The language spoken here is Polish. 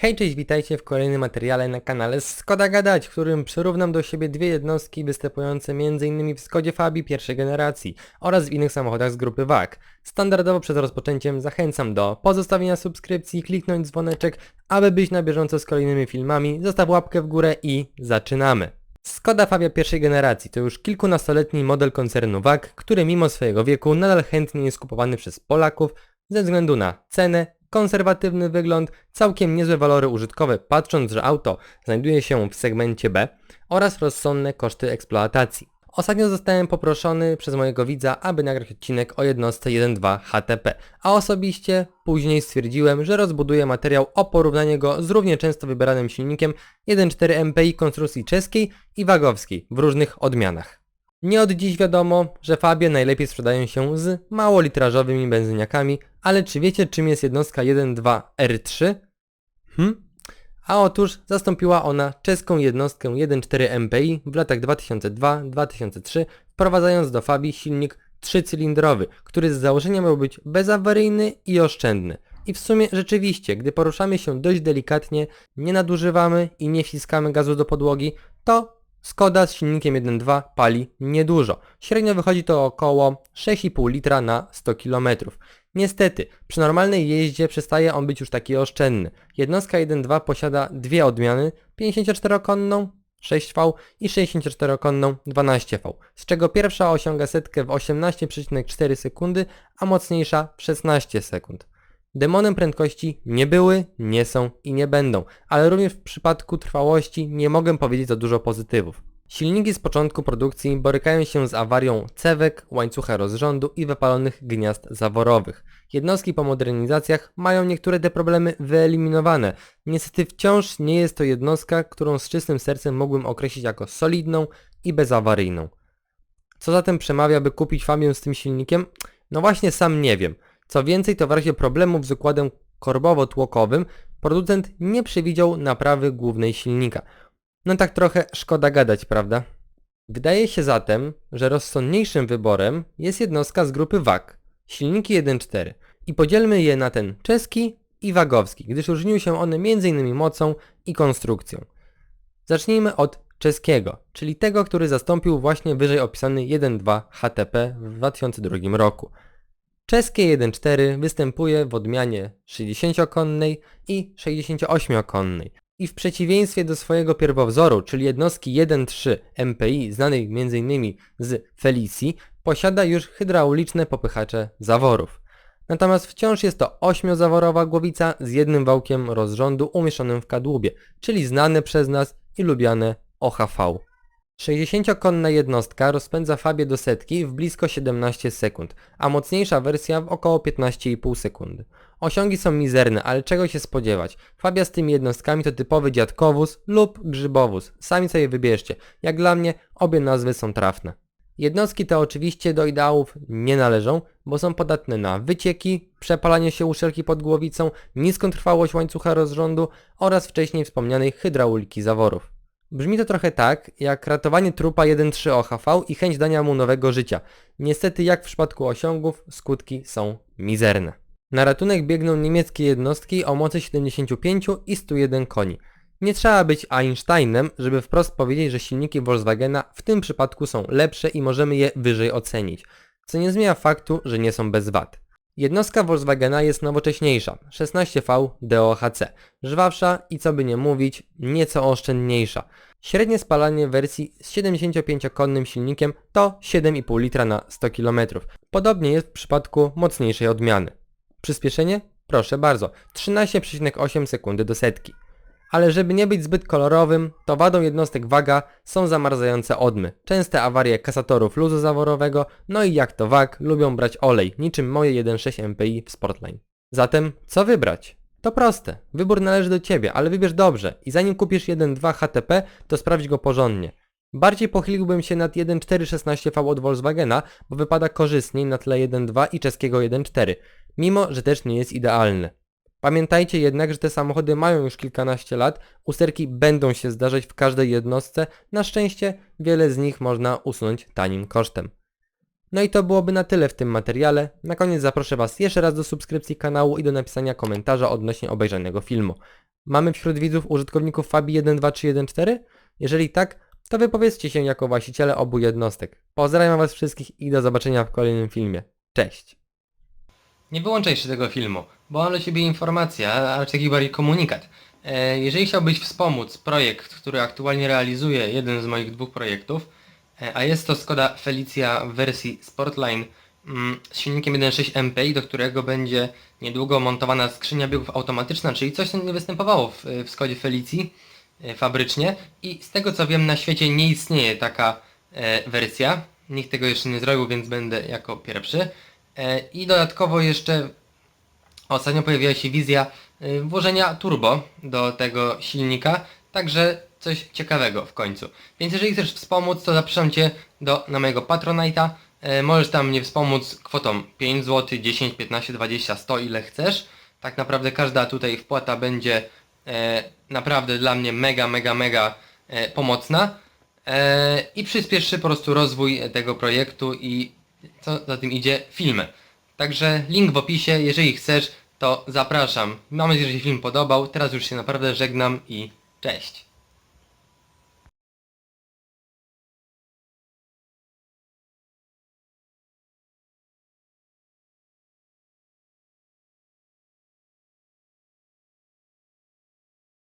Hej, cześć, witajcie w kolejnym materiale na kanale Skoda Gadać, w którym przyrównam do siebie dwie jednostki występujące m.in. w Skodzie Fabii pierwszej generacji oraz w innych samochodach z grupy WAG. Standardowo przed rozpoczęciem zachęcam do pozostawienia subskrypcji, kliknąć dzwoneczek, aby być na bieżąco z kolejnymi filmami, zostaw łapkę w górę i zaczynamy. Skoda Fabia pierwszej generacji to już kilkunastoletni model koncernu WAG, który mimo swojego wieku nadal chętnie jest kupowany przez Polaków ze względu na cenę, konserwatywny wygląd, całkiem niezłe walory użytkowe, patrząc, że auto znajduje się w segmencie B oraz rozsądne koszty eksploatacji. Ostatnio zostałem poproszony przez mojego widza, aby nagrać odcinek o jednostce 1.2 HTP, a osobiście później stwierdziłem, że rozbuduję materiał o porównanie go z równie często wybieranym silnikiem 1.4 MPI konstrukcji czeskiej i wagowskiej w różnych odmianach. Nie od dziś wiadomo, że Fabie najlepiej sprzedają się z małolitrażowymi benzyniakami, ale czy wiecie czym jest jednostka 1.2 R3? Hm? A otóż zastąpiła ona czeską jednostkę 1.4 MPI w latach 2002-2003, wprowadzając do Fabii silnik trzycylindrowy, który z założenia miał być bezawaryjny i oszczędny. I w sumie rzeczywiście, gdy poruszamy się dość delikatnie, nie nadużywamy i nie wciskamy gazu do podłogi, to Skoda z silnikiem 1.2 pali niedużo. Średnio wychodzi to około 6,5 litra na 100 km. Niestety, przy normalnej jeździe przestaje on być już taki oszczędny. Jednostka 1.2 posiada dwie odmiany, 54-konną 6V i 64-konną 12V, z czego pierwsza osiąga setkę w 18,4 sekundy, a mocniejsza w 16 sekund. Demonem prędkości nie były, nie są i nie będą, ale również w przypadku trwałości nie mogę powiedzieć za dużo pozytywów. Silniki z początku produkcji borykają się z awarią cewek, łańcucha rozrządu i wypalonych gniazd zaworowych. Jednostki po modernizacjach mają niektóre te problemy wyeliminowane. Niestety wciąż nie jest to jednostka, którą z czystym sercem mógłbym określić jako solidną i bezawaryjną. Co zatem przemawia, by kupić Fabię z tym silnikiem? No właśnie sam nie wiem. Co więcej, to w razie problemów z układem korbowo-tłokowym producent nie przewidział naprawy głównej silnika. No tak trochę szkoda gadać, prawda? Wydaje się zatem, że rozsądniejszym wyborem jest jednostka z grupy WAG, silniki 1.4 i podzielmy je na ten czeski i wagowski, gdyż różniły się one m.in. mocą i konstrukcją. Zacznijmy od czeskiego, czyli tego, który zastąpił właśnie wyżej opisany 1.2 HTP w 2002 roku. Czeskie 1.4 występuje w odmianie 60-konnej i 68-konnej i w przeciwieństwie do swojego pierwowzoru, czyli jednostki 1.3 MPI znanej m.in. z Felicji, posiada już hydrauliczne popychacze zaworów. Natomiast wciąż jest to 8-zaworowa głowica z jednym wałkiem rozrządu umieszczonym w kadłubie, czyli znane przez nas i lubiane OHV. 60-konna jednostka rozpędza Fabię do setki w blisko 17 sekund, a mocniejsza wersja w około 15,5 sekundy. Osiągi są mizerne, ale czego się spodziewać? Fabia z tymi jednostkami to typowy dziadkowóz lub grzybowóz. Sami sobie wybierzcie. Jak dla mnie obie nazwy są trafne. Jednostki te oczywiście do ideałów nie należą, bo są podatne na wycieki, przepalanie się uszelki pod głowicą, niską trwałość łańcucha rozrządu oraz wcześniej wspomnianej hydrauliki zaworów. Brzmi to trochę tak, jak ratowanie trupa 1.3 OHV i chęć dania mu nowego życia. Niestety jak w przypadku osiągów, skutki są mizerne. Na ratunek biegną niemieckie jednostki o mocy 75 i 101 koni. Nie trzeba być Einsteinem, żeby wprost powiedzieć, że silniki Volkswagena w tym przypadku są lepsze i możemy je wyżej ocenić, co nie zmienia faktu, że nie są bez wad. Jednostka Volkswagena jest nowocześniejsza, 16V DOHC, żwawsza i co by nie mówić, nieco oszczędniejsza. Średnie spalanie wersji z 75-konnym silnikiem to 7,5 litra na 100 km. Podobnie jest w przypadku mocniejszej odmiany. Przyspieszenie? Proszę bardzo, 13,8 sekundy do setki. Ale żeby nie być zbyt kolorowym, to wadą jednostek waga są zamarzające odmy, częste awarie kasatorów luzu zaworowego, no i jak to wag lubią brać olej, niczym moje 1.6 MPI w Sportline. Zatem, co wybrać? To proste, wybór należy do Ciebie, ale wybierz dobrze i zanim kupisz 1.2 HTP, to sprawdź go porządnie. Bardziej pochyliłbym się nad 1.416V od Volkswagena, bo wypada korzystniej na tle 1.2 i czeskiego 1.4, mimo że też nie jest idealny. Pamiętajcie jednak, że te samochody mają już kilkanaście lat, usterki będą się zdarzać w każdej jednostce, na szczęście wiele z nich można usunąć tanim kosztem. No i to byłoby na tyle w tym materiale. Na koniec zaproszę Was jeszcze raz do subskrypcji kanału i do napisania komentarza odnośnie obejrzanego filmu. Mamy wśród widzów użytkowników Fabi 12314? Jeżeli tak, to wypowiedzcie się jako właściciele obu jednostek. Pozdrawiam Was wszystkich i do zobaczenia w kolejnym filmie. Cześć! Nie wyłączaj jeszcze tego filmu, bo mam dla Ciebie informację, a taki bardziej komunikat. E, jeżeli chciałbyś wspomóc projekt, który aktualnie realizuję, jeden z moich dwóch projektów, e, a jest to Skoda Felicia w wersji Sportline mm, z silnikiem 1.6 MPI, do którego będzie niedługo montowana skrzynia biegów automatyczna, czyli coś, co nie występowało w, w Skodzie Felicji e, fabrycznie i z tego co wiem na świecie nie istnieje taka e, wersja. Nikt tego jeszcze nie zrobił, więc będę jako pierwszy. E, I dodatkowo jeszcze ostatnio pojawiła się wizja y, włożenia turbo do tego silnika, także coś ciekawego w końcu. Więc jeżeli chcesz wspomóc, to zapraszam Cię do, na mojego Patronite'a. E, możesz tam mnie wspomóc kwotą 5 zł, 10, 15, 20, 100, ile chcesz. Tak naprawdę każda tutaj wpłata będzie e, naprawdę dla mnie mega, mega, mega pomocna. I przyspieszy po prostu rozwój tego projektu i co za tym idzie, filmy. Także link w opisie, jeżeli chcesz, to zapraszam. Mam nadzieję, że się film podobał. Teraz już się naprawdę żegnam i cześć.